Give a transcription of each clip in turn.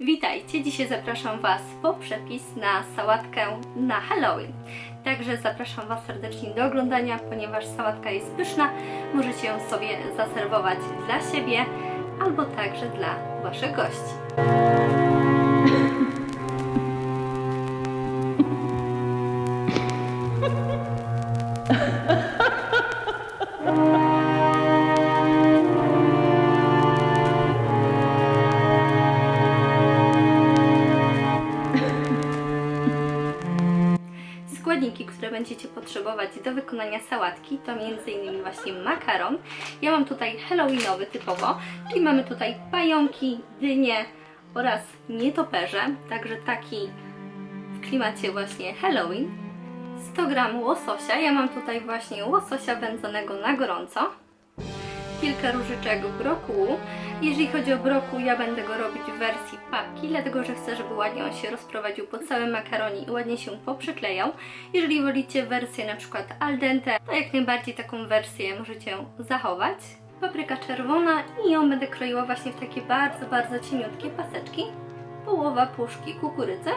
Witajcie, dzisiaj zapraszam Was po przepis na sałatkę na Halloween. Także zapraszam Was serdecznie do oglądania, ponieważ sałatka jest pyszna. Możecie ją sobie zaserwować dla siebie albo także dla Waszych gości. Które będziecie potrzebować do wykonania sałatki to m.in. właśnie makaron. Ja mam tutaj halloweenowy typowo, czyli mamy tutaj pająki, dynie oraz nietoperze, także taki w klimacie właśnie Halloween. 100 g łososia, ja mam tutaj właśnie łososia wędzonego na gorąco kilka różyczek brokułu. Jeżeli chodzi o brokuł, ja będę go robić w wersji papki, dlatego że chcę, żeby ładnie on się rozprowadził po całym makaronie i ładnie się poprzyklejał. Jeżeli wolicie wersję na przykład al dente, to jak najbardziej taką wersję możecie zachować. Papryka czerwona i ją będę kroiła właśnie w takie bardzo, bardzo cieniutkie paseczki. Połowa puszki kukurydzy.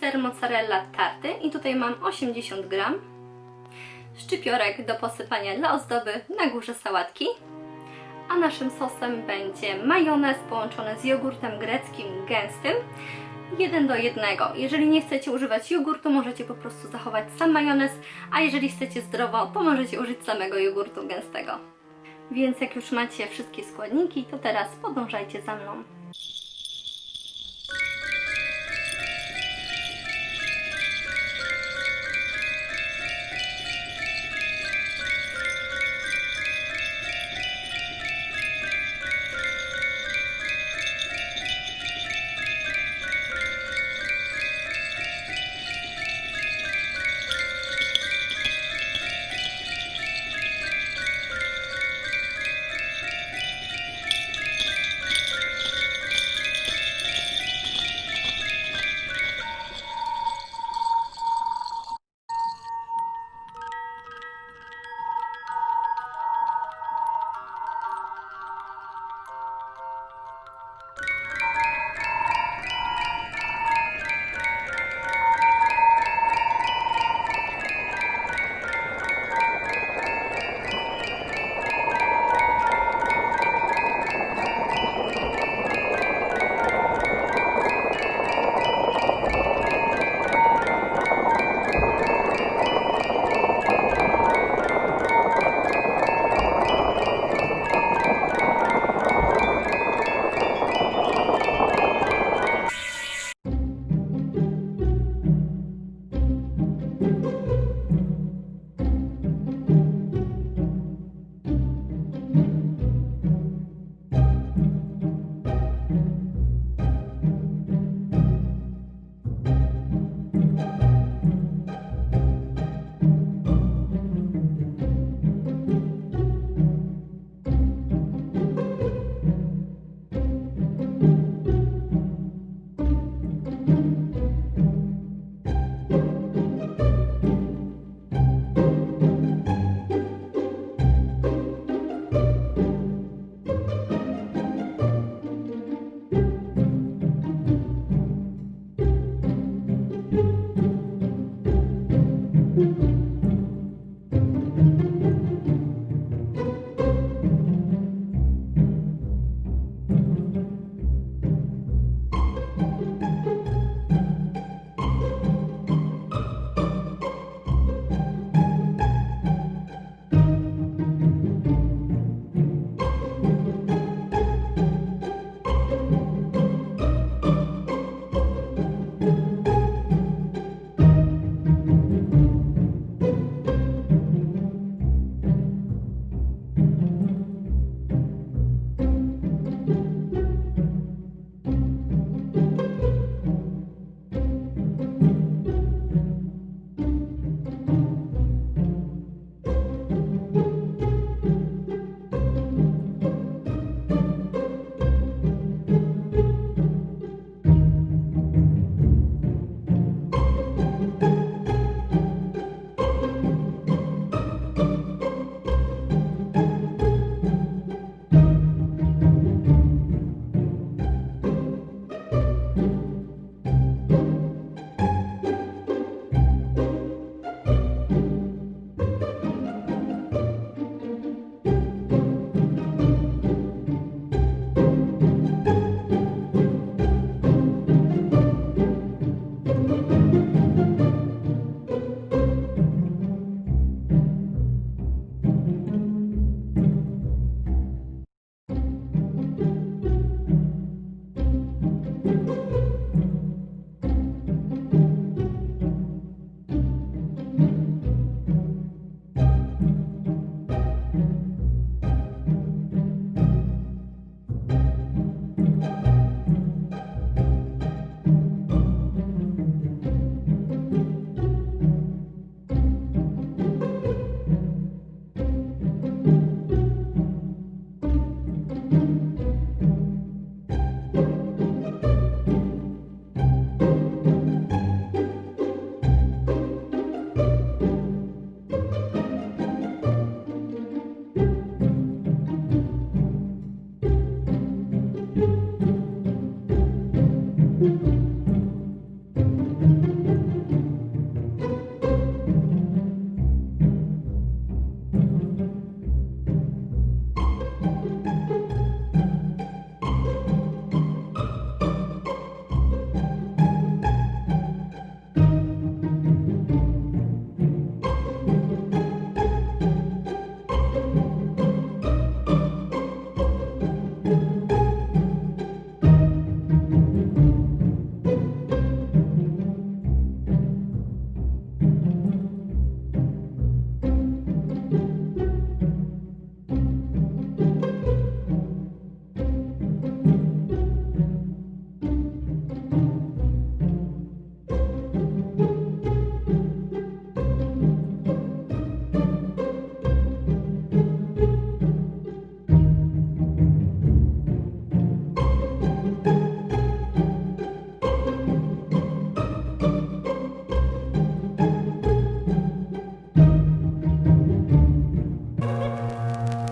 Ser mozzarella tarty i tutaj mam 80 gram szczypiorek do posypania dla ozdoby na górze sałatki. A naszym sosem będzie majonez połączony z jogurtem greckim gęstym 1 do 1. Jeżeli nie chcecie używać jogurtu, możecie po prostu zachować sam majonez, a jeżeli chcecie zdrowo, to możecie użyć samego jogurtu gęstego. Więc jak już macie wszystkie składniki, to teraz podążajcie za mną.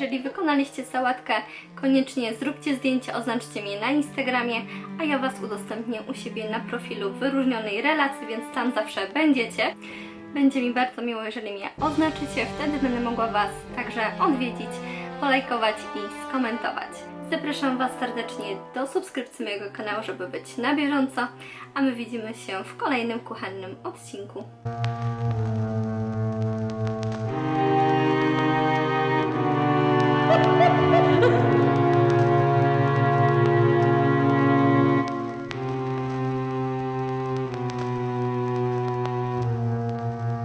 jeżeli wykonaliście sałatkę, koniecznie zróbcie zdjęcie, oznaczcie mnie na Instagramie, a ja Was udostępnię u siebie na profilu wyróżnionej relacji, więc tam zawsze będziecie. Będzie mi bardzo miło, jeżeli mnie oznaczycie, wtedy będę mogła Was także odwiedzić, polajkować i skomentować. Zapraszam Was serdecznie do subskrypcji mojego kanału, żeby być na bieżąco, a my widzimy się w kolejnym kuchennym odcinku.